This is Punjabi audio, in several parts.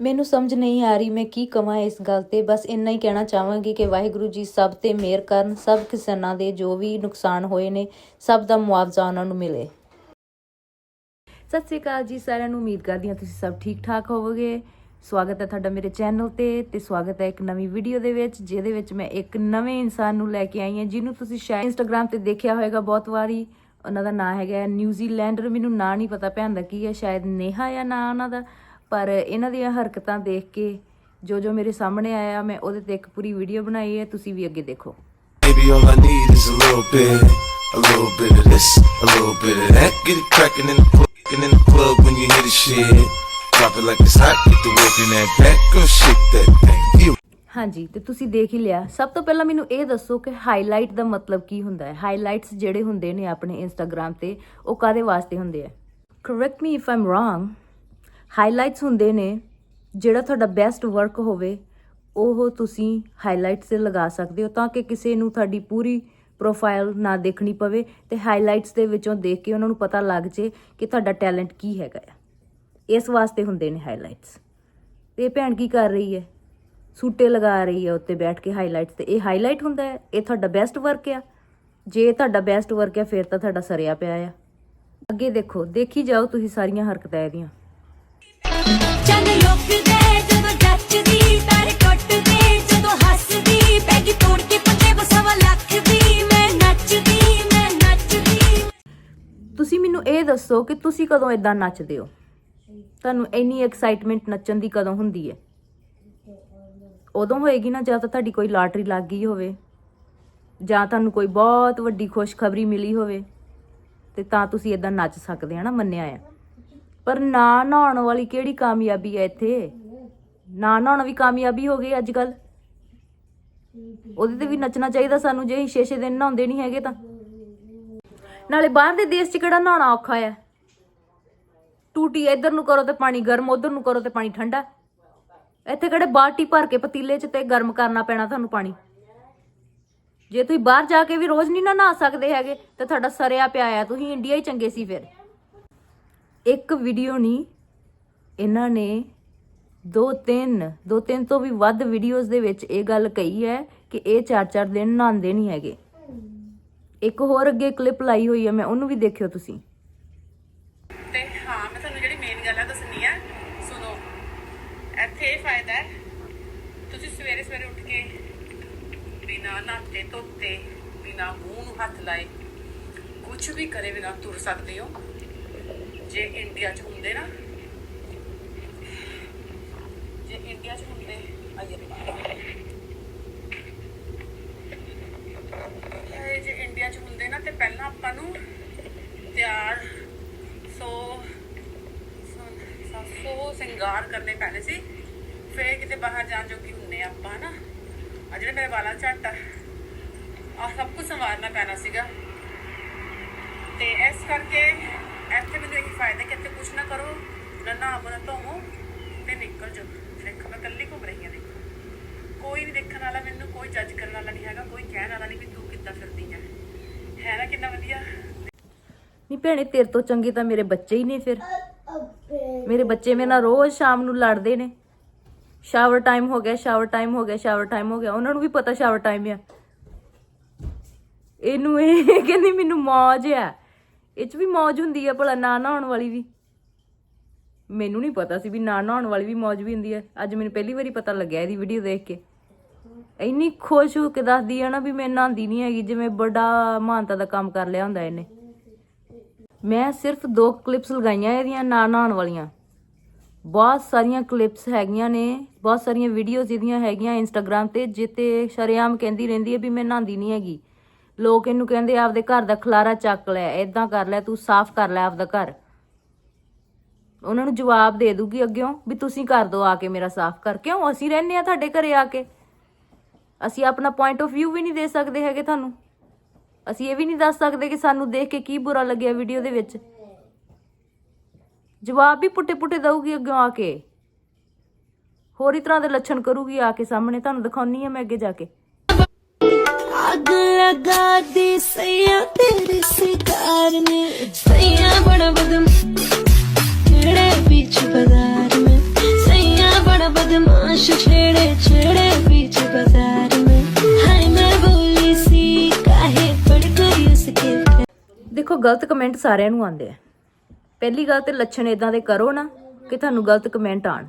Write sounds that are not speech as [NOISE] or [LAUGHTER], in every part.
ਮੈਨੂੰ ਸਮਝ ਨਹੀਂ ਆ ਰਹੀ ਮੈਂ ਕੀ ਕਵਾਂ ਇਸ ਗੱਲ ਤੇ। ਬਸ ਇੰਨਾ ਹੀ ਕਹਿਣਾ ਚਾਹਾਂਗੀ ਕਿ ਵਾਹਿਗੁਰੂ ਜੀ ਸਭ ਤੇ ਮਿਹਰ ਕਰਨ, ਸਭ ਕਿਸਾਨਾਂ ਦੇ ਜੋ ਵੀ ਨੁਕਸਾਨ ਹੋਏ ਨੇ, ਸਭ ਦਾ ਮੁਆਵਜ਼ਾ ਉਹਨਾਂ ਨੂੰ ਮਿਲੇ। ਸਤਿ ਸ੍ਰੀ ਅਕਾਲ ਜੀ ਸਾਰਿਆਂ ਨੂੰ, ਉਮੀਦ ਕਰਦੀ ਹਾਂ ਤੁਸੀਂ ਸਭ ਠੀਕ ਠਾਕ ਹੋਵੋਗੇ। ਸਵਾਗਤ ਹੈ ਤੁਹਾਡਾ ਮੇਰੇ ਚੈਨਲ ਤੇ ਤੇ ਸਵਾਗਤ ਹੈ ਇੱਕ ਨਵੀਂ ਵੀਡੀਓ ਦੇ ਵਿੱਚ, ਜਿਹਦੇ ਵਿੱਚ ਮੈਂ ਇੱਕ ਨਵੇਂ ਇਨਸਾਨ ਨੂੰ ਲੈ ਕੇ ਆਈ ਹਾਂ, ਜਿਹਨੂੰ ਤੁਸੀਂ ਸ਼ਾਇਦ ਇੰਸਟਾਗ੍ਰam ਤੇ ਦੇਖਿਆ ਹੋਵੇਗਾ ਬਹੁਤ ਵਾਰੀ। ਉਹਨਾਂ ਦਾ ਨਾਂ ਹੈਗਾ ਨਿਊਜ਼ੀਲੈਂਡਰ, ਮੈਨੂੰ ਨਾਂ ਨਹੀਂ ਪਤਾ ਭੈਣ ਦਾ ਕੀ ਹੈ, ਸ਼ਾਇਦ ਨੇਹਾ ਜਾਂ ਨਾਂ ਉਹਨਾਂ ਦਾ। ਪਰ ਇਹਨਾਂ ਦੀਆਂ ਹਰਕਤਾਂ ਦੇਖ ਕੇ ਜੋ ਜੋ ਮੇਰੇ ਸਾਹਮਣੇ ਆਇਆ ਮੈਂ ਉਹਦੇ ਤੇ ਇੱਕ ਪੂਰੀ ਵੀਡੀਓ ਬਣਾਈ ਹੈ ਤੁਸੀਂ ਵੀ ਅੱਗੇ ਦੇਖੋ Maybe all I need is a little bit, a little bit of this, a little bit of that. Get it crackin' in the club, in the club when you hear the shit. Drop it like it's hot, get the work in that back, girl, shake that thing. You ਹਾਂਜੀ ਤੇ ਤੁਸੀਂ ਦੇਖ ਹੀ ਲਿਆ ਸਭ ਤੋਂ ਪਹਿਲਾਂ ਮੈਨੂੰ ਇਹ ਦੱਸੋ ਕਿ ਹਾਈਲਾਈਟ ਦਾ ਮਤਲਬ ਕੀ ਹੁੰਦਾ ਹੈ ਹਾਈਲਾਈਟਸ ਜਿਹੜੇ ਹੁੰਦੇ ਨੇ ਆਪਣੇ ਇੰਸਟਾਗ੍ਰam ਤੇ ਉਹ ਕਾਦੇ ਵਾਸਤੇ ਹੁੰਦੇ ਆ correct me if I'm wrong highlights ਹੁੰਦੇ ਨੇ, ਜਿਹੜਾ ਤੁਹਾਡਾ ਬੈਸਟ ਵਰਕ ਹੋਵੇ, ਉਹ ਤੁਸੀਂ ਹਾਈਲਾਈਟਸ ਤੇ ਲਗਾ ਸਕਦੇ ਹੋ ਤਾਂ ਕਿ ਕਿਸੇ ਨੂੰ ਤੁਹਾਡੀ ਪੂਰੀ ਪ੍ਰੋਫਾਈਲ ਨਾ ਦੇਖਣੀ ਪਵੇ ਤੇ ਹਾਈਲਾਈਟਸ ਦੇ ਵਿੱਚੋਂ ਦੇਖ ਕੇ ਉਹਨਾਂ ਨੂੰ ਪਤਾ ਲੱਗ ਜੇ ਕਿ ਤੁਹਾਡਾ ਟੈਲੈਂਟ ਕੀ ਹੈਗਾ ਆ। ਇਸ ਵਾਸਤੇ ਹੁੰਦੇ ਨੇ ਹਾਈਲਾਈਟਸ ਤੇ ਇਹ ਭੈਣ ਕੀ ਕਰ ਰਹੀ ਹੈ? ਸੂਟੇ ਲਗਾ ਰਹੀ ਹੈ ਉੱਤੇ ਬੈਠ ਕੇ ਹਾਈਲਾਈਟਸ ਤੇ। ਇਹ ਹਾਈਲਾਈਟ ਹੁੰਦਾ ਹੈ? ਇਹ ਤੁਹਾਡਾ ਬੈਸਟ ਵਰਕ ਆ? ਜੇ ਇਹ ਤੁਹਾਡਾ ਬੈਸਟ ਵਰਕ ਆ, ਫਿਰ ਤਾਂ ਤੁਹਾਡਾ ਸਰਿਆ ਪਿਆ ਆ। ਅੱਗੇ ਦੇਖੋ, ਦੇਖੀ ਜਾਓ ਤੁਸੀਂ ਸਾਰੀਆਂ ਹਰਕਤਾਂ ਇਹਦੀਆਂ। ਤੁਸੀਂ ਮੈਨੂੰ ਇਹ ਦੱਸੋ ਕਿ ਤੁਸੀਂ ਕਦੋਂ ਇਦਾਂ ਨੱਚਦੇ ਹੋ? ਤੁਹਾਨੂੰ ਇੰਨੀ ਐਕਸਾਈਟਮੈਂਟ ਨੱਚਣ ਦੀ ਕਦੋਂ ਹੁੰਦੀ ਹੈ? ਉਦੋਂ ਹੋਏਗੀ ਨਾ, ਜਾਂ ਤਾਂ ਤੁਹਾਡੀ ਕੋਈ ਲਾਟਰੀ ਲੱਗ ਗਈ ਹੋਵੇ, ਜਾਂ ਤੁਹਾਨੂੰ ਕੋਈ ਬਹੁਤ ਵੱਡੀ ਖੁਸ਼ਖਬਰੀ ਮਿਲੀ ਹੋਵੇ, ਤੇ ਤਾਂ ਤੁਸੀਂ ਇਦਾਂ ਨੱਚ ਸਕਦੇ ਆ ਨਾ, ਮੰਨਿਆ ਆ। ਪਰ ਨਾ ਨਹਾਉਣ ਵਾਲੀ ਕਿਹੜੀ ਕਾਮਯਾਬੀ ਹੈ ਇੱਥੇ? ਨਾ ਨਹਾਉਣਾ ਵੀ ਕਾਮਯਾਬੀ ਹੋ ਗਈ ਅੱਜ ਕੱਲ ਉਹਦੇ ਤੇ ਵੀ ਨੱਚਣਾ ਚਾਹੀਦਾ ਸਾਨੂੰ, ਜੇ ਅਸੀਂ 6-6 ਦਿਨ ਨਹਾਉਂਦੇ ਨਹੀਂ ਹੈਗੇ ਤਾਂ। ਨਾਲੇ ਬਾਹਰ ਦੇ ਦੇਸ਼ 'ਚ ਕਿਹੜਾ ਨਹਾਉਣਾ ਔਖਾ ਆ ਟੂਟੀ ਇੱਧਰ ਨੂੰ ਕਰੋ ਤੇ ਪਾਣੀ ਗਰਮ, ਉਧਰ ਨੂੰ ਕਰੋ ਤੇ ਪਾਣੀ ਠੰਡਾ। ਇੱਥੇ ਕਿਹੜੇ ਬਾਲਟੀ ਭਰ ਕੇ ਪਤੀਲੇ 'ਚ ਤੇ ਗਰਮ ਕਰਨਾ ਪੈਣਾ ਤੁਹਾਨੂੰ ਪਾਣੀ? ਜੇ ਤੁਸੀਂ ਬਾਹਰ ਜਾ ਕੇ ਵੀ ਰੋਜ਼ ਨਹੀਂ ਨਾ ਨਹਾ ਸਕਦੇ ਹੈਗੇ, ਤੇ ਤੁਹਾਡਾ ਸਰਿਆ ਪਿਆ ਆ। ਤੁਸੀਂ ਇੰਡੀਆ ਹੀ ਚੰਗੇ ਸੀ ਫਿਰ। ਇੱਕ ਵੀਡੀਓ ਨਹੀਂ ਇਹਨਾਂ ਨੇ ਦੋ ਤਿੰਨ ਦੋ ਤਿੰਨ ਤੋਂ ਵੀ ਵੱਧ ਵੀਡੀਓਜ਼ ਦੇ ਵਿੱਚ ਇਹ ਗੱਲ ਕਹੀ ਹੈ ਕਿ ਇਹ ਚਾਰ ਚਾਰ ਦਿਨ ਨਹਾਉਂਦੇ ਨਹੀਂ ਹੈਗੇ। ਇੱਕ ਹੋਰ ਅੱਗੇ ਕਲਿੱਪ ਲਾਈ ਹੋਈ ਹੈ, ਮੈਂ ਉਹਨੂੰ ਵੀ ਦੇਖਿਓ ਤੁਸੀਂ। ਤੇ ਹਾਂ, ਮੈਂ ਤੁਹਾਨੂੰ ਜਿਹੜੀ ਮੇਨ ਗੱਲ ਹੈ ਦੱਸਣੀ ਹੈ ਸੁਣੋ। ਇੱਥੇ ਇਹ ਫਾਇਦਾ ਹੈ, ਤੁਸੀਂ ਸਵੇਰੇ ਸਵੇਰੇ ਉੱਠ ਕੇ ਬਿਨਾਂ ਨਹਾਤੇ ਧੋਤੇ, ਬਿਨਾਂ ਮੂੰਹ ਨੂੰ ਹੱਥ ਲਾਏ ਕੁਝ ਵੀ ਕਰੇ ਬਿਨਾਂ ਤੁਰ ਸਕਦੇ ਹੋ। ਜੇ ਇੰਡੀਆ 'ਚ ਹੁੰਦੇ ਨਾ, ਜੇ ਇੰਡੀਆ 'ਚ ਹੁੰਦੇ, ਆਈਏ ਜੇ ਇੰਡੀਆ 'ਚ ਹੁੰਦੇ ਨਾ, ਤੇ ਪਹਿਲਾਂ ਆਪਾਂ ਨੂੰ ਤਿਆਰ ਸੋ, ਸੋ- ਸਿੰਗਾਰ ਕਰਨੇ ਪੈਣੇ ਸੀ। ਫੇਰ ਕਿਤੇ ਬਾਹਰ ਜਾਣ ਜੋਗੀ ਹੁੰਨੇ ਆ ਆਪਾਂ ਨਾ ਆ ਜਿਹੜੇ ਮੇਰੇ ਵਾਲਾਂ ਝੱਟ ਆ ਆਹ ਸਭ ਕੁਝ ਸੰਵਾਰਨਾ ਪੈਣਾ ਸੀਗਾ। ਤੇ ਇਸ ਕਰਕੇ ਇੱਥੇ ਮੈਨੂੰ ਇਹੀ ਫਾਇਦਾ ਕਿ ਇੱਥੇ ਕੁਝ ਨਾ ਕਰੋ ਨਾ ਨਹਾਵੋ ਨਾ ਧੋਵੋ ਤੇ ਨਿਕਲ ਜਾਓ। ਦੇਖੋ ਮੈਂ ਇਕੱਲੀ ਘੁੰਮ ਰਹੀ ਹਾਂ ਦੇਖੋ। ਕੋਈ ਨਹੀਂ ਦੇਖਣ ਵਾਲਾ ਮੈਨੂੰ ਕੋਈ ਜੱਜ ਕਰਨ ਵਾਲਾ ਨਹੀਂ ਹੈਗਾ ਕੋਈ ਕਹਿਣ ਵਾਲਾ ਨਹੀਂ ਵੀ ਤੂੰ ਕਿੱਦਾਂ ਫਿਰਦੀ ਆ ਹੈ ਨਾ ਕਿੰਨਾ ਵਧੀਆ? ਨਹੀਂ ਭੈਣੇ ਤੇਰੇ ਤੋਂ ਚੰਗੇ ਤਾਂ ਮੇਰੇ ਬੱਚੇ ਹੀ ਨੇ ਫਿਰ। ਮੇਰੇ ਬੱਚੇ ਮੇਰੇ ਨਾਲ ਰੋਜ਼ ਸ਼ਾਮ ਨੂੰ ਲੜਦੇ ਨੇ। ਸ਼ਾਵਰ ਟਾਈਮ ਹੋ ਗਿਆ ਸ਼ਾਵਰ ਟਾਈਮ ਹੋ ਗਿਆ ਸ਼ਾਵਰ ਟਾਈਮ ਹੋ ਗਿਆ। ਉਹਨਾਂ ਨੂੰ ਵੀ ਪਤਾ ਸ਼ਾਵਰ ਟਾਈਮ ਆ। ਇਹਨੂੰ ਇਹ [LAUGHS] ਕਹਿੰਦੀ ਮੈਨੂੰ ਮੌਜ ਆ। ਇਹ ਚ ਵੀ ਮੌਜ ਹੁੰਦੀ ਆ ਭਲਾ ਨਾ ਨਹਾਉਣ ਵਾਲੀ ਵੀ। ਮੈਨੂੰ ਨਹੀਂ ਪਤਾ ਸੀ ਵੀ ਨਾ ਨਹਾਉਣ ਵਾਲੀ ਵੀ ਮੌਜ ਵੀ ਹੁੰਦੀ ਆ। ਅੱਜ ਮੈਨੂੰ ਪਹਿਲੀ ਵਾਰੀ ਪਤਾ ਲੱਗਿਆ ਇਹਦੀ ਵੀਡੀਓ ਦੇਖ ਕੇ। ਇੰਨੀ ਖੁਸ਼ ਹੋ ਕੇ ਦੱਸਦੀ ਆ ਨਾ ਵੀ ਮੈਂ ਨਹਾਉਂਦੀ ਨਹੀਂ ਹੈਗੀ, ਜਿਵੇਂ ਬੜਾ ਮਹਾਨਤਾ ਦਾ ਕੰਮ ਕਰ ਲਿਆ ਹੁੰਦਾ ਇਹਨੇ। ਮੈਂ ਸਿਰਫ ਦੋ ਕਲਿੱਪਸ ਲਗਾਈਆਂ ਇਹਦੀਆਂ ਨਾ ਨਹਾਉਣ ਵਾਲੀਆਂ। ਬਹੁਤ ਸਾਰੀਆਂ ਕਲਿੱਪਸ ਹੈਗੀਆਂ ਨੇ, ਬਹੁਤ ਸਾਰੀਆਂ ਵੀਡੀਓਜ਼ ਇਹਦੀਆਂ ਹੈਗੀਆਂ ਇੰਸਟਾਗ੍ਰam ਤੇ ਜਿੱਤੇ ਸ਼ਰੇਆਮ ਕਹਿੰਦੀ ਰਹਿੰਦੀ ਹੈ ਵੀ ਮੈਂ ਨਹਾਉਂਦੀ ਨਹੀਂ ਹੈਗੀ। ਲੋਕ ਇਹਨੂੰ ਕਹਿੰਦੇ ਆਪਦੇ ਘਰ ਦਾ ਖਲਾਰਾ ਚੱਕ ਲੈ ਇਦਾਂ ਕਰ ਲੈ, ਤੂੰ ਸਾਫ਼ ਕਰ ਲੈ ਆਪਦਾ ਘਰ। ਉਹਨਾਂ ਨੂੰ ਜਵਾਬ ਦੇ ਦੂਗੀ ਅੱਗਿਓਂ ਵੀ ਤੁਸੀਂ ਕਰ ਦਿਓ ਆ ਕੇ ਮੇਰਾ ਸਾਫ਼ ਕਰ ਕਿਉਂ? ਅਸੀਂ ਰਹਿੰਦੇ ਆ ਤੁਹਾਡੇ ਘਰੇ ਆ ਕੇ। ਅਸੀਂ ਆਪਣਾ ਪੁਆਇੰਟ ਆਫ View ਵੀ ਨਹੀਂ ਦੇ ਸਕਦੇ ਹੈਗੇ ਤੁਹਾਨੂੰ। ਅਸੀਂ ਇਹ ਵੀ ਨਹੀਂ ਦੱਸ ਸਕਦੇ ਕਿ ਸਾਨੂੰ ਦੇਖ ਕੇ ਕੀ ਬੁਰਾ ਲੱਗਿਆ ਵੀਡੀਓ ਦੇ ਵਿੱਚ। ਜਵਾਬ ਵੀ ਪੁੱਟੇ ਪੁੱਟੇ ਦਊਗੀ ਅੱਗੇ ਆ ਕੇ। ਹੋਰ ਹੀ ਤਰ੍ਹਾਂ ਦੇ ਲੱਛਣ ਕਰੂਗੀ ਆ ਕੇ ਸਾਹਮਣੇ। ਤੁਹਾਨੂੰ ਦਿਖਾਉਣੀ ਆ ਮੈਂ ਅੱਗੇ ਜਾ ਕੇ। ਅੱਗ ਲਗਾ ਦੀ ਸਈਆ ਤੇਰੇ ਸਿਕਾਰ ਨੇ ਸਈਆ ਬੜਾ ਬਦਮ ਕਿਹੜੇ ਵਿੱਚ ਬਾਜ਼ਾਰ में सैया बड़ा बदमाश छेड़े छेड़े बीच बाजार में हाय मैं बोली सी काहे पड़ गई उसके प्यार ਦੇਖੋ ਗਲਤ ਕਮੈਂਟ ਸਾਰਿਆਂ ਨੂੰ ਆਉਂਦੇ ਆ ਪਹਿਲੀ ਗੱਲ ਤੇ ਲੱਛਣ ਇਦਾਂ ਦੇ ਕਰੋ ਨਾ ਕਿ ਤੁਹਾਨੂੰ ਗਲਤ ਕਮੈਂਟ ਆਣ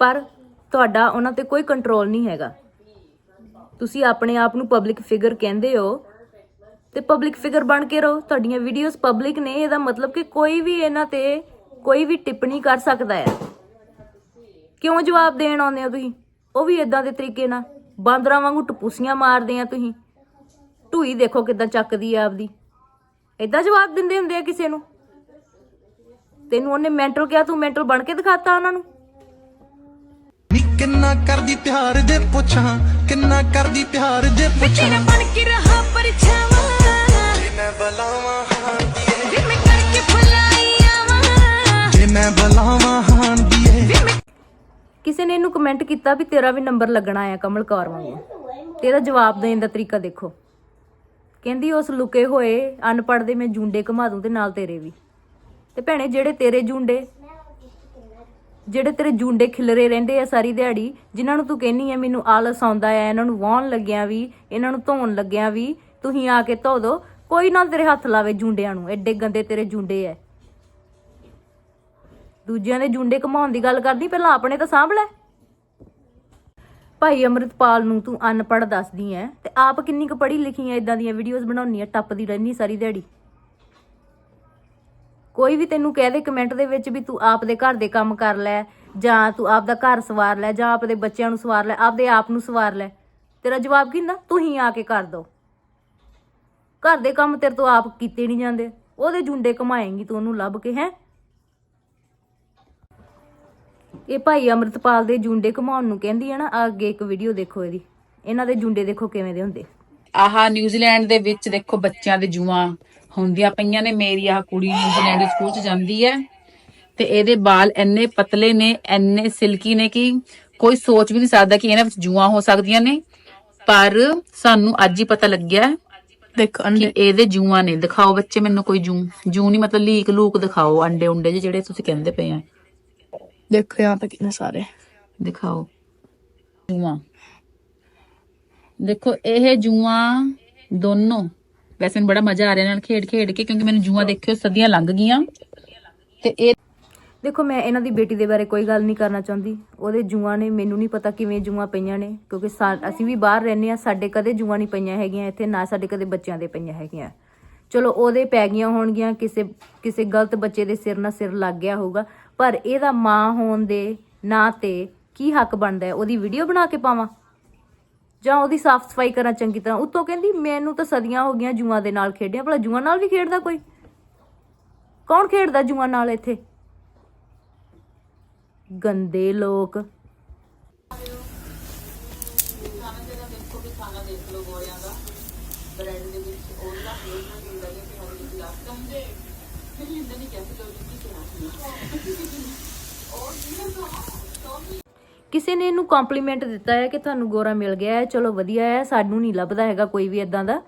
ਪਰ ਤੁਹਾਡਾ ਉਹਨਾਂ ਤੇ ਕੋਈ ਕੰਟਰੋਲ ਨਹੀਂ ਹੈਗਾ ਤੁਸੀਂ ਆਪਣੇ ਆਪ ਨੂੰ ਪਬਲਿਕ ਫਿਗਰ ਕਹਿੰਦੇ ਹੋ ਤੇ ਪਬਲਿਕ ਫਿਗਰ ਬਣ ਕੇ ਰਹੋ। ਤੁਹਾਡੀਆਂ ਵੀਡੀਓਜ਼ ਪਬਲਿਕ ਨੇ, ਇਹਦਾ ਮਤਲਬ ਕਿ ਕੋਈ ਵੀ ਇਹਨਾਂ ਤੇ ਕੋਈ ਵੀ ਟਿੱਪਣੀ ਕਰ ਸਕਦਾ ਹੈ। ਕਿਉਂ ਜਵਾਬ ਦੇਣ ਆਉਂਦੇ ਹੋ ਤੁਸੀਂ? ਉਹ ਵੀ ਇਦਾਂ ਦੇ ਤਰੀਕੇ ਨਾਲ। ਬਾਂਦਰਾਂ ਵਾਂਗੂ ਟਪੂਸੀਆਂ ਮਾਰਦੇ ਆ ਤੁਸੀਂ। ਢੂਈ ਦੇਖੋ ਕਿਦਾਂ ਚੱਕਦੀ ਆ ਆਪਦੀ। ਇਦਾਂ ਜਵਾਬ ਦਿੰਦੇ ਹੁੰਦੇ ਆ ਕਿਸੇ ਨੂੰ? ਤੈਨੂੰ ਉਹਨੇ ਮੈਂਟਲ ਕਿਹਾ, ਤੂੰ ਮੈਂਟਲ ਬਣ ਕੇ ਦਿਖਾਤਾ ਉਹਨਾਂ ਨੂੰ। ਕਿੰਨਾ ਕਰਦੀ ਪਿਆਰ ਦੇ ਪੁੱਛਾਂ ਕਿੰਨਾ ਕਰਦੀ ਪਿਆਰ ਦੇ ਪੁੱਛਾਂ ਤੇਰਾ ਬਣ ਕੇ ਰਹਾ ਪਰਛਾਵਾਂ? ਮੈਂ ਬਲਾਵਾਂ ਹਾਂ ਦੀਏ ਮੈਂ ਕਰਕੇ ਭੁਲਾਈ ਆਵਾਂ ਮੈਂ ਬਲਾਵਾਂ ਹਾਂ ਦੀਏ ਕਿਸੇ ਨੇ ਇਹਨੂੰ ਕਮੈਂਟ ਕੀਤਾ ਵੀ ਤੇਰਾ ਵੀ ਨੰਬਰ ਲੱਗਣਾ ਆ ਕਮਲ ਕੌਰ ਵਾਂਗੂ। ਤੇਰਾ ਜਵਾਬ ਦੇਣ ਦਾ ਤਰੀਕਾ ਦੇਖੋ। ਕਹਿੰਦੀ ਉਸ ਲੁਕੇ ਹੋਏ ਅਨਪੜ੍ਹ ਦੇ ਮੈਂ ਜੁੰਡੇ ਘਮਾ ਦੂੰ ਤੇ ਨਾਲ ਤੇਰੇ ਵੀ। ਤੇ ਭੈਣੇ ਜਿਹੜੇ ਤੇਰੇ ਜੁੰਡੇ ਜਿਹੜੇ ਤੇਰੇ ਜੁੰਡੇ ਖਿਲਰੇ ਰਹਿੰਦੇ ਆ ਸਾਰੀ ਦਿਹਾੜੀ, ਜਿਨ੍ਹਾਂ ਨੂੰ ਤੂੰ ਕਹਿੰਨੀ ਆ ਮੈਨੂੰ ਆਲਸ ਆਉਂਦਾ ਆ ਇਹਨਾਂ ਨੂੰ ਵਾਹਣ ਲੱਗਿਆ ਵੀ, ਇਹਨਾਂ ਨੂੰ ਧੋਣ ਲੱਗਿਆ ਵੀ, ਤੁਸੀਂ ਆ ਕੇ ਧੋ ਦੋ। ਕੋਈ ਨਾ ਤੇਰੇ ਹੱਥ ਲਾਵੇ ਜੁੰਡਿਆਂ ਨੂੰ, ਐਡੇ ਗੰਦੇ ਤੇਰੇ ਜੁੰਡੇ ਐ। ਦੂਜਿਆਂ ਦੇ ਜੁੰਡੇ ਘਮਾਉਣ ਦੀ ਗੱਲ ਕਰਦੀ, ਪਹਿਲਾਂ ਆਪਣੇ ਤਾਂ ਸਾਂਭ ਲੈ। ਭਾਈ ਅਮਰਿਤਪਾਲ ਨੂੰ ਤੂੰ ਅਨਪੜ੍ਹ ਦੱਸਦੀ ਐ, ਤੇ ਆਪ ਕਿੰਨੀ ਕੁ ਪੜ੍ਹੀ ਲਿਖੀ ਐ ਇਦਾਂ ਦੀਆਂ ਵੀਡੀਓਜ਼ ਬਣਾਉਣੀ ਐ, ਟੱਪਦੀ ਰਹਿੰਦੀ ਸਾਰੀ ਦਿਹਾੜੀ। ਕੋਈ ਵੀ ਤੈਨੂੰ ਕਹਿ ਦੇ ਕਮੈਂਟ ਦੇ ਵਿੱਚ ਵੀ ਤੂੰ ਆਪ ਦੇ ਘਰ ਦੇ ਕੰਮ ਕਰ ਲੈ, ਜਾਂ ਤੂੰ ਆਪ ਦਾ ਘਰ ਸਵਾਰ ਲੈ, ਜਾਂ ਆਪਦੇ ਬੱਚਿਆਂ ਨੂੰ ਸਵਾਰ ਲੈ, ਆਪਦੇ ਆਪ ਨੂੰ ਸਵਾਰ ਲੈ। ਤੇਰਾ ਜਵਾਬ ਕੀ ਹੁੰਦਾ? ਤੂੰ ਹੀ ਆ ਕੇ ਕਰ ਦੋ। ਘਰ ਦੇ ਕੰਮ ਤੇਰੇ ਤੋਂ ਆਪ ਕੀਤੇ ਨਹੀਂ ਜਾਂਦੇ। ਉਹਦੇ ਜੁੰਡੇ ਕਮਾਏਂਗੀ ਤੂੰ ਉਹਨੂੰ ਲੱਭ ਕੇ, ਹੈ? ਇਹ ਭਾਈ ਅਮਰਤਪਾਲ ਦੇ ਜੁੰਡੇ ਘਮਾਉਣ ਨੂੰ ਕਹਿੰਦੀ ਹੈ ਨਾ, ਅੱਗੇ ਇੱਕ ਵੀਡੀਓ ਦੇਖੋ ਇਹਦੀ। ਇਹਨਾਂ ਦੇ ਜੁੰਡੇ ਦੇਖੋ ਕਿਵੇਂ ਦੇ ਹੁੰਦੇ। ਆਹ, ਨਿਊਜ਼ੀਲੈਂਡ ਦੇ ਵਿੱਚ ਦੇਖੋ ਬੱਚਿਆਂ ਦੇ ਜੂਆਂ। ਹੁੰਦੀਆਂ ਪਈਆਂ ਨੇ। ਮੇਰੀ ਆਹ ਕੁੜੀ ਨਿਊਜ਼ੀਲੈਂਡ ਸਕੂਲ ਚ ਜਾਂਦੀ ਹੈ ਤੇ ਇਹਦੇ ਵਾਲ ਐਨੇ ਪਤਲੇ ਨੇ ਐਨੇ ਸਿਲਕੀ ਨੇ ਕਿ ਕੋਈ ਸੋਚ ਵੀ ਨਹੀਂ ਸਕਦਾ ਕਿ ਇਹਨਾਂ ਵਿੱਚ ਜੂਆਂ ਹੋ ਸਕਦੀਆਂ ਨੇ। ਪਰ ਸਾਨੂੰ ਅੱਜ ਹੀ ਪਤਾ ਲੱਗਿਆ ਦੇਖੋ ਕਿ ਇਹਦੇ ਜੂਆਂ ਨੇ। ਦਿਖਾਓ ਬੱਚੇ ਮੈਨੂੰ ਕੋਈ ਜੂ। ਜੂ ਨਹੀਂ ਮਤਲਬ ਲੀਕ ਲੂਕ ਦਿਖਾਓ ਅੰਡੇ ਉੰਡੇ ਜਿਹੜੇ ਤੁਸੀਂ ਕਹਿੰਦੇ ਪਏ ਆ। ਦੇਖੋ ਯਹਾਂ ਤੱਕ ਕਿੰਨੇ ਸਾਰੇ। ਦਿਖਾਓ। ਜੂਆ। ਦੇਖੋ ਇਹ ਜੂਆਂ ਦੋਨੋਂ ਵੈਸੇ ਮੈਨੂੰ ਬੜਾ ਮਜ਼ਾ ਆ ਰਿਹਾ ਨਾਲ ਖੇਡ ਖੇਡ ਕੇ, ਕਿਉਂਕਿ ਮੈਨੂੰ ਜੂਆਂ ਦੇਖਿਓ, ਸਦੀਆਂ ਲੰਘ ਗਈਆਂ। ਤੇ ਇਹ ਦੇਖੋ, ਮੈਂ ਇਹਨਾਂ ਦੀ ਬੇਟੀ ਦੇ ਬਾਰੇ ਕੋਈ ਗੱਲ ਨਹੀਂ ਕਰਨਾ ਚਾਹੁੰਦੀ। ਉਹਦੇ ਜੂਆਂ ਨੇ ਮੈਨੂੰ ਨਹੀਂ ਪਤਾ ਕਿਵੇਂ ਜੂਆਂ ਪਈਆਂ ਨੇ, ਕਿਉਂਕਿ ਅਸੀਂ ਵੀ ਬਾਹਰ ਰਹਿੰਦੇ ਆ ਸਾਡੇ ਕਦੇ ਜੂਆਂ ਨਹੀਂ ਪਈਆਂ ਹੈਗੀਆਂ ਇੱਥੇ, ਨਾ ਸਾਡੇ ਕਦੇ ਬੱਚਿਆਂ ਦੇ ਪਈਆਂ ਹੈਗੀਆਂ। ਚਲੋ, ਉਹਦੇ ਪੈ ਗਈਆਂ ਹੋਣਗੀਆਂ, ਕਿਸੇ ਕਿਸੇ ਗਲਤ ਬੱਚੇ ਦੇ ਸਿਰ ਨਾਲ ਸਿਰ ਲੱਗ ਗਿਆ ਹੋਊਗਾ। ਪਰ ਇਹਦਾ ਮਾਂ ਹੋਣ ਦੇ ਨਾਂ ਤੇ ਕੀ ਹੱਕ ਬਣਦਾ ਹੈ? ਉਹਦੀ ਵੀਡੀਓ ਬਣਾ ਕੇ ਪਾਵਾਂ? ਜਾਂ ਉਹਦੀ ਸਾਫ਼ ਸਫ਼ਾਈ ਕਰਾਂ ਚੰਗੀ ਤਰ੍ਹਾਂ, ਉੱਤੋਂ ਕਹਿੰਦੀ, ਮੈਨੂੰ ਤਾਂ ਸਦੀਆਂ ਹੋ ਗਈਆਂ ਜੂਆਂ ਦੇ ਨਾਲ ਖੇਡਿਆ, ਭਲਾ ਜੂਆਂ ਨਾਲ ਵੀ ਖੇਡਦਾ ਕੋਈ? ਕੌਣ ਖੇਡਦਾ ਜੂਆਂ ਨਾਲ ਇੱਥੇ? ਗੰਦੇ ਲੋਕ। ਕਿਸੇ ਨੇ ਇਹਨੂੰ ਕੰਪਲੀਮੈਂਟ ਦਿੱਤਾ ਹੈ ਕਿ ਤੁਹਾਨੂੰ ਗੋਰਾ ਮਿਲ ਗਿਆ ਹੈ, ਚਲੋ ਵਧੀਆ ਹੈ, ਸਾਨੂੰ ਨਹੀਂ ਲੱਭਦਾ ਹੈਗਾ ਕੋਈ ਵੀ ਇਦਾਂ ਦਾ।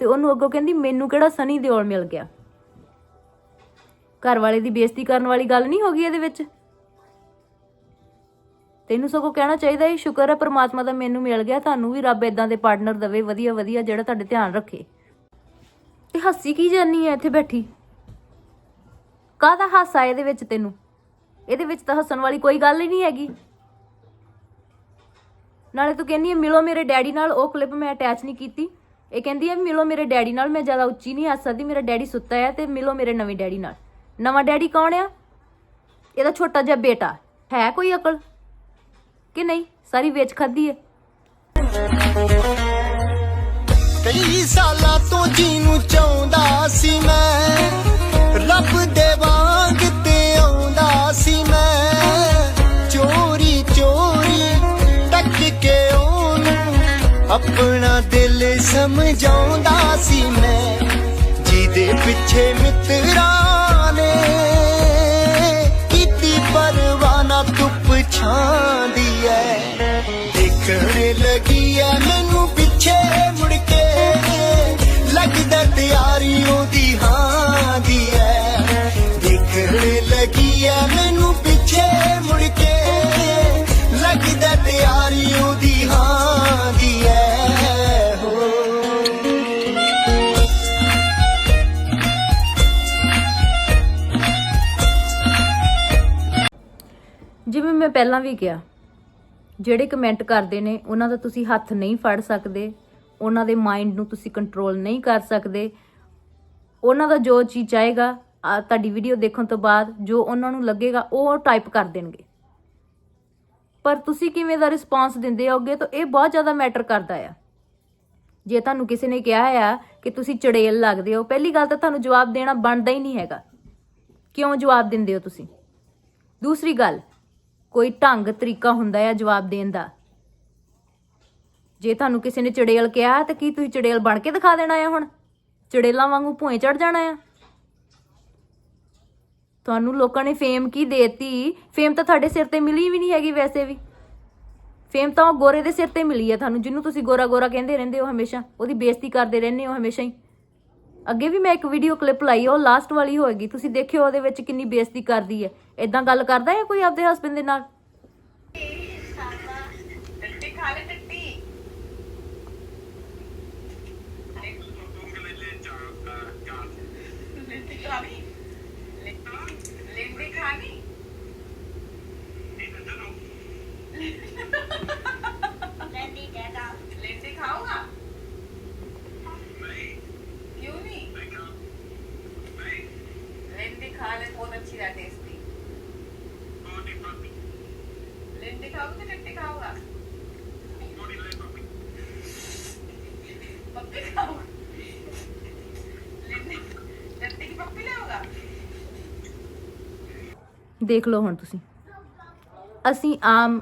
ਤੇ ਉਹਨੂੰ ਅੱਗੋਂ ਕਹਿੰਦੀ, ਮੈਨੂੰ ਕਿਹੜਾ ਸਨੀ ਦਿਓਲ ਮਿਲ ਗਿਆ? ਘਰ ਵਾਲੇ ਦੀ ਬੇਇੱਜ਼ਤੀ ਕਰਨ ਵਾਲੀ ਗੱਲ ਨਹੀਂ ਹੋ ਗਈ ਇਹਦੇ ਵਿੱਚ? ਤੈਨੂੰ ਸਗੋਂ ਕਹਿਣਾ ਚਾਹੀਦਾ ਇਹ ਸ਼ੁਕਰ ਹੈ ਪ੍ਰਮਾਤਮਾ ਦਾ ਮੈਨੂੰ ਮਿਲ ਗਿਆ, ਤੁਹਾਨੂੰ ਵੀ ਰੱਬ ਇਦਾਂ ਦੇ ਪਾਰਟਨਰ ਦੇਵੇ ਵਧੀਆ ਵਧੀਆ ਜਿਹੜਾ ਤੁਹਾਡੇ ਧਿਆਨ ਰੱਖੇ। ਤੇ ਹੱਸੀ ਕੀ ਜਾਨੀ ਹੈ ਇੱਥੇ ਬੈਠੀ? ਕਾਹਦਾ ਹਾਸਾ ਇਹਦੇ ਵਿੱਚ ਤੈਨੂੰ? ਇਹਦੇ ਵਿੱਚ ਤਾਂ ਹੱਸਣ ਵਾਲੀ ਕੋਈ ਗੱਲ ਹੀ ਨਹੀਂ ਹੈਗੀ। ਨਾਲੇ ਤੂੰ ਕਹਿੰਦੀ ਹੈ ਮਿਲੋ ਮੇਰੇ ਡੈਡੀ ਨਾਲ, ਉਹ ਕਲਿੱਪ ਮੈਂ ਅਟੈਚ ਨਹੀਂ ਕੀਤੀ। ਇਹ ਕਹਿੰਦੀ ਹੈ ਮਿਲੋ ਮੇਰੇ ਡੈਡੀ ਨਾਲ, ਮੈਂ ਜ਼ਿਆਦਾ ਉੱਚੀ ਨਹੀਂ ਹੱਸ ਸਕਦੀ, ਮੇਰਾ ਡੈਡੀ ਸੁੱਤਾ ਹੈ ਤੇ ਮਿਲੋ ਮੇਰੇ ਨਵੇਂ ਡੈਡੀ ਨਾਲ। ਨਵਾਂ ਡੈਡੀ ਕੌਣ ਆ? ਇਹਦਾ ਛੋਟਾ ਜਿਹਾ ਬੇਟਾ। ਹੈ ਕੋਈ ਅਕਲ? ਕਿ ਨਹੀਂ? ਸਾਰੀ ਵੇਚ ਖਾਦੀ ਹੈ ਕਈ ਸਾਲਾਂ ਤੋਂ ਜੀਨੂੰ ਚਾਹੁੰਦਾ ਸੀ ਮੈਂ, ਰੱਬ ਦੇ ਆਪਣਾ ਦਿਲ ਸਮਝਾਉਂਦਾ ਸੀ ਮੈਂ, ਜਿਹਦੇ ਪਿੱਛੇ ਮਿੱਤਰਾਂ ਨੇ ਕੀਤੀ ਪਰਵਾਨਾ ਧੁੱਪ ਛਾਂ ਦੀ ਐ ਦੇਖਣ ਲੱਗੀ ਐ ਮੈਨੂੰ ਪਿੱਛੇ ਮੁੜ ਕੇ, ਲੱਗਦਾ ਤਿਆਰੀ ਉਹਦੀ ਹਾਂ ਦੀ ਐ। ਦੇਖਣ ਲੱਗੀ ਐ ਪਹਿਲਾਂ ਵੀ ਕਿਹਾ, ਜਿਹੜੇ ਕਮੈਂਟ ਕਰਦੇ ਨੇ, ਉਹਨਾਂ ਦਾ ਤੁਸੀਂ ਹੱਥ ਨਹੀਂ ਫੜ ਸਕਦੇ, ਉਹਨਾਂ ਦੇ ਮਾਈਂਡ ਨੂੰ ਤੁਸੀਂ ਕੰਟਰੋਲ ਨਹੀਂ ਕਰ ਸਕਦੇ। ਉਹਨਾਂ ਦਾ ਜੋ ਚੀਜ਼ ਚਾਹੇਗਾ ਤੁਹਾਡੀ ਵੀਡੀਓ ਦੇਖਣ ਤੋਂ ਬਾਅਦ ਜੋ ਉਹਨਾਂ ਨੂੰ ਲੱਗੇਗਾ, ਉਹ ਟਾਈਪ ਕਰ ਦੇਣਗੇ। ਪਰ ਤੁਸੀਂ ਕਿਵੇਂ ਦਾ ਰਿਸਪਾਂਸ ਦਿੰਦੇ ਹੋਗੇ, ਤਾਂ ਇਹ ਬਹੁਤ ਜ਼ਿਆਦਾ ਮੈਟਰ ਕਰਦਾ ਆ। ਜੇ ਤੁਹਾਨੂੰ ਕਿਸੇ ਨੇ ਕਿਹਾ ਆ ਕਿ ਤੁਸੀਂ ਚੜੇਲ ਲੱਗਦੇ ਹੋ, ਪਹਿਲੀ ਗੱਲ ਤਾਂ ਤੁਹਾਨੂੰ ਜਵਾਬ ਦੇਣਾ ਬਣਦਾ ਹੀ ਨਹੀਂ ਹੈਗਾ। ਕਿਉਂ ਜਵਾਬ ਦਿੰਦੇ ਹੋ ਤੁਸੀਂ? ਦੂਸਰੀ ਗੱਲ ਕੋਈ ਢੰਗ ਤਰੀਕਾ ਹੁੰਦਾ ਹੈ ਜਵਾਬ ਦੇਣ ਦਾ? ਜੇ ਤੁਹਾਨੂੰ ਕਿਸੇ ਨੇ ਚੜੇਲ ਕਿਹਾ, ਤਾਂ ਕੀ ਤੁਸੀਂ ਚੜੇਲ ਬਣ ਕੇ ਦਿਖਾ ਦੇਣਾ ਆ ਹੁਣ? ਚੜੇਲਾਂ ਵਾਂਗੂ ਭੂਏ ਚੜ ਜਾਣਾ ਆ? ਤੁਹਾਨੂੰ ਲੋਕਾਂ ਨੇ ਫੇਮ ਕੀ ਦੇਤੀ? ਫੇਮ ਤਾਂ ਤੁਹਾਡੇ ਸਿਰ ਤੇ ਮਿਲੀ ਵੀ ਨਹੀਂ ਹੈਗੀ ਵੈਸੇ ਵੀ। ਫੇਮ ਤਾਂ ਉਹ ਗੋਰੇ ਦੇ ਸਿਰ ਤੇ ਮਿਲੀ ਹੈ ਤੁਹਾਨੂੰ, ਜਿਹਨੂੰ ਤੁਸੀਂ ਗੋਰਾ ਗੋਰਾ ਕਹਿੰਦੇ ਰਹਿੰਦੇ ਹੋ ਹਮੇਸ਼ਾ। ਉਹਦੀ ਬੇਇੱਜ਼ਤੀ ਕਰਦੇ ਰਹਿੰਦੇ ਹੋ ਹਮੇਸ਼ਾ ਹੀ। ਅੱਗੇ ਵੀ ਮੈਂ ਇੱਕ ਵੀਡੀਓ ਕਲਿੱਪ ਲਾਈ ਉਹ ਲਾਸਟ ਵਾਲੀ ਹੋਏਗੀ। ਤੁਸੀਂ ਦੇਖਿਓ ਉਹਦੇ ਵਿੱਚ ਕਿੰਨੀ ਬੇਇੱਜ਼ਤੀ ਕਰਦੀ ਹੈ ਇਦਾਂ ਗੱਲ ਕਰਦਾ ਹੈ ਕੋਈ ਆਪਦੇ ਹਸਬੰਦ ਦੇ ਨਾਲ ਟੱਟੀ ਖਾ ਲੈ ਟੱਟੀ ਲਿੰਡੀ ਖਾਣੀ ਲਿੰਡੀ ਖਾਣੀ लिंडी खाऊंगा क्यों नहीं लिंडी खा ले बहुत अच्छी है ਦੇਖ ਲਓ ਹੁਣ ਤੁਸੀਂ। ਅਸੀਂ ਆਮ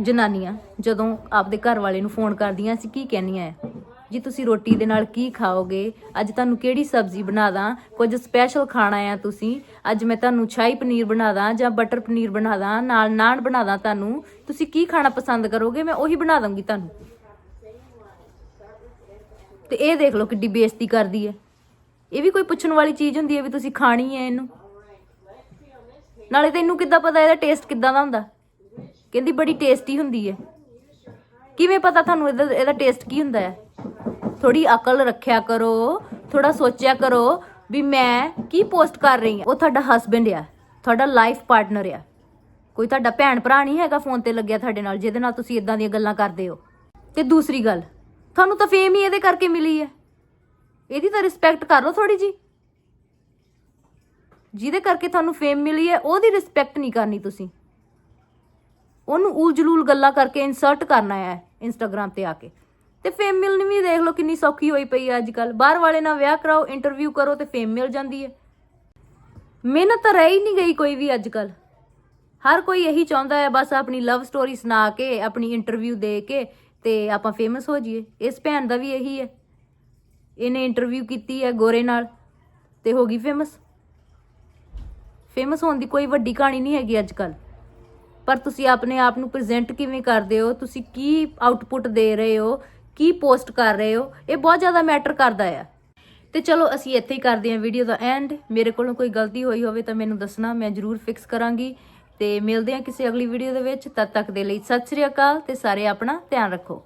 ਜਨਾਨੀਆਂ ਜਦੋਂ ਆਪਦੇ ਘਰ ਵਾਲੇ ਨੂੰ ਫੋਨ ਕਰਦੀਆਂ, ਅਸੀਂ ਕੀ ਕਹਿੰਦੀਆਂ ਹੈ ਜੀ ਤੁਸੀਂ ਰੋਟੀ ਦੇ ਨਾਲ ਕੀ ਖਾਓਗੇ? ਅੱਜ ਤੁਹਾਨੂੰ ਕਿਹੜੀ ਸਬਜ਼ੀ ਬਣਾ ਦਾਂ? ਕੁਝ ਸਪੈਸ਼ਲ ਖਾਣਾ ਆ ਤੁਸੀਂ। ਅੱਜ ਮੈਂ ਤੁਹਾਨੂੰ ਸ਼ਾਹੀ ਪਨੀਰ ਬਣਾ ਦਾਂ ਜਾਂ ਬਟਰ ਪਨੀਰ ਬਣਾ ਦਾਂ, ਨਾਲ ਨਾਨ ਬਣਾ ਦਾਂ ਤੁਹਾਨੂੰ। ਤੁਸੀਂ ਕੀ ਖਾਣਾ ਪਸੰਦ ਕਰੋਗੇ? ਮੈਂ ਉਹੀ ਬਣਾ ਦਾਂਗੀ ਤੁਹਾਨੂੰ। ਤੇ ਇਹ ਦੇਖ ਲਓ ਕਿੱਡੀ ਬੇਇੱਜ਼ਤੀ ਕਰਦੀ ਹੈ ਇਹ ਵੀ ਕੋਈ ਪੁੱਛਣ ਵਾਲੀ ਚੀਜ਼ ਹੁੰਦੀ ਹੈ ਵੀ ਤੁਸੀਂ ਖਾਣੀ ਹੈ ਇਹਨੂੰ। ਨਾਲੇ ਤੈਨੂੰ ਕਿੱਦਾਂ ਪਤਾ ਇਹਦਾ ਟੇਸਟ ਕਿੱਦਾਂ ਦਾ ਹੁੰਦਾ? ਕਹਿੰਦੀ ਬੜੀ ਟੇਸਟੀ ਹੁੰਦੀ ਹੈ ਕਿਵੇਂ ਪਤਾ ਤੁਹਾਨੂੰ ਇਹਦਾ ਇਹਦਾ ਟੇਸਟ ਕੀ ਹੁੰਦਾ ਹੈ ਥੋੜੀ ਅਕਲ ਰੱਖਿਆ ਕਰੋ, ਥੋੜਾ ਸੋਚਿਆ ਕਰੋ ਵੀ ਮੈਂ ਕੀ ਪੋਸਟ ਕਰ ਰਹੀ ਹਾਂ। ਉਹ ਤੁਹਾਡਾ ਹਸਬੰਡ ਆ, ਤੁਹਾਡਾ ਲਾਈਫ ਪਾਰਟਨਰ ਆ। ਕੋਈ ਤੁਹਾਡਾ ਭੈਣ ਭਰਾ ਨਹੀਂ ਹੈਗਾ ਫੋਨ ਤੇ ਲੱਗਿਆ ਤੁਹਾਡੇ ਨਾਲ, ਜਿਹਦੇ ਨਾਲ ਤੁਸੀਂ ਇਦਾਂ ਦੀਆਂ ਗੱਲਾਂ ਕਰਦੇ ਹੋ। ਤੇ ਦੂਸਰੀ ਗੱਲ, ਤੁਹਾਨੂੰ ਤਾਂ ਫੇਮ ਹੀ ਇਹਦੇ ਕਰਕੇ ਮਿਲੀ ਹੈ। ਇਹਦੀ ਤਾਂ ਰਿਸਪੈਕਟ ਕਰ ਲਓ ਥੋੜੀ ਜੀ ਜਿਹਦੇ ਕਰਕੇ ਤੁਹਾਨੂੰ ਫੇਮ ਮਿਲੀ ਹੈ, ਉਹਦੀ ਰਿਸਪੈਕਟ ਨਹੀਂ ਕਰਨੀ ਤੁਸੀਂ। ਉਹਨੂੰ ਉਲਝਲੂਲ ਗੱਲਾਂ ਕਰਕੇ ਇਨਸਰਟ ਕਰਨਾ ਹੈ ਇੰਸਟਾਗ੍ਰam ਤੇ ਆ ਕੇ। ਤੇ ਫੇਮ ਮਿਲਣੀ ਵੀ ਦੇਖ ਲਓ ਕਿੰਨੀ ਸੌਖੀ ਹੋਈ ਪਈ ਅੱਜ ਕੱਲ ਬਾਹਰ ਵਾਲੇ ਨਾਲ ਵਿਆਹ ਕਰਾਓ ਇੰਟਰਵਿਊ ਕਰੋ ਤੇ ਫੇਮ ਮਿਲ ਜਾਂਦੀ ਹੈ। ਮਿਹਨਤ ਤਾਂ ਰਹਿ ਹੀ ਨਹੀਂ ਗਈ ਕੋਈ ਵੀ ਅੱਜ ਕੱਲ ਹਰ ਕੋਈ ਇਹੀ ਚਾਹੁੰਦਾ ਹੈ, ਬਸ ਆਪਣੀ ਲਵ ਸਟੋਰੀ ਸੁਣਾ ਕੇ, ਆਪਣੀ ਇੰਟਰਵਿਊ ਦੇ ਕੇ ਤੇ ਆਪਾਂ ਫੇਮਸ ਹੋ ਜਾਈਏ। ਇਸ ਭੈਣ ਦਾ ਵੀ ਇਹੀ ਹੈ। ਇਹਨੇ ਇੰਟਰਵਿਊ ਕੀਤੀ ਹੈ ਗੋਰੇ ਨਾਲ ਤੇ ਹੋ ਗਈ ਫੇਮਸ ਫੇਮਸ ਹੋਣ ਦੀ ਕੋਈ ਵੱਡੀ ਕਹਾਣੀ ਨਹੀਂ ਹੈਗੀ ਅੱਜ ਕੱਲ ਪਰ ਤੁਸੀਂ ਆਪਣੇ ਆਪ ਨੂੰ ਪ੍ਰੈਜ਼ੈਂਟ ਕਿਵੇਂ ਕਰਦੇ ਹੋ? ਤੁਸੀਂ ਕੀ ਆਊਟਪੁੱਟ ਦੇ ਰਹੇ ਹੋ? ਕੀ ਪੋਸਟ ਕਰ ਰਹੇ ਹੋ, ਇਹ ਬਹੁਤ ਜ਼ਿਆਦਾ ਮੈਟਰ ਕਰਦਾ ਆ। ਤੇ ਚਲੋ, ਅਸੀਂ ਇੱਥੇ ਹੀ ਕਰਦੇ ਹਾਂ ਵੀਡੀਓ ਦਾ ਐਂਡ ਮੇਰੇ ਕੋਲੋਂ ਕੋਈ ਗਲਤੀ ਹੋਈ ਹੋਵੇ ਤਾਂ ਮੈਨੂੰ ਦੱਸਣਾ, ਮੈਂ ਜ਼ਰੂਰ ਫਿਕਸ ਕਰਾਂਗੀ। ਤੇ ਮਿਲਦੇ ਹਾਂ ਕਿਸੇ ਅਗਲੀ ਵੀਡੀਓ ਦੇ ਵਿੱਚ। ਤਦ ਤੱਕ ਦੇ ਲਈ ਸਤਿ ਸ੍ਰੀ ਅਕਾਲ ਤੇ ਸਾਰੇ ਆਪਣਾ ਧਿਆਨ ਰੱਖੋ।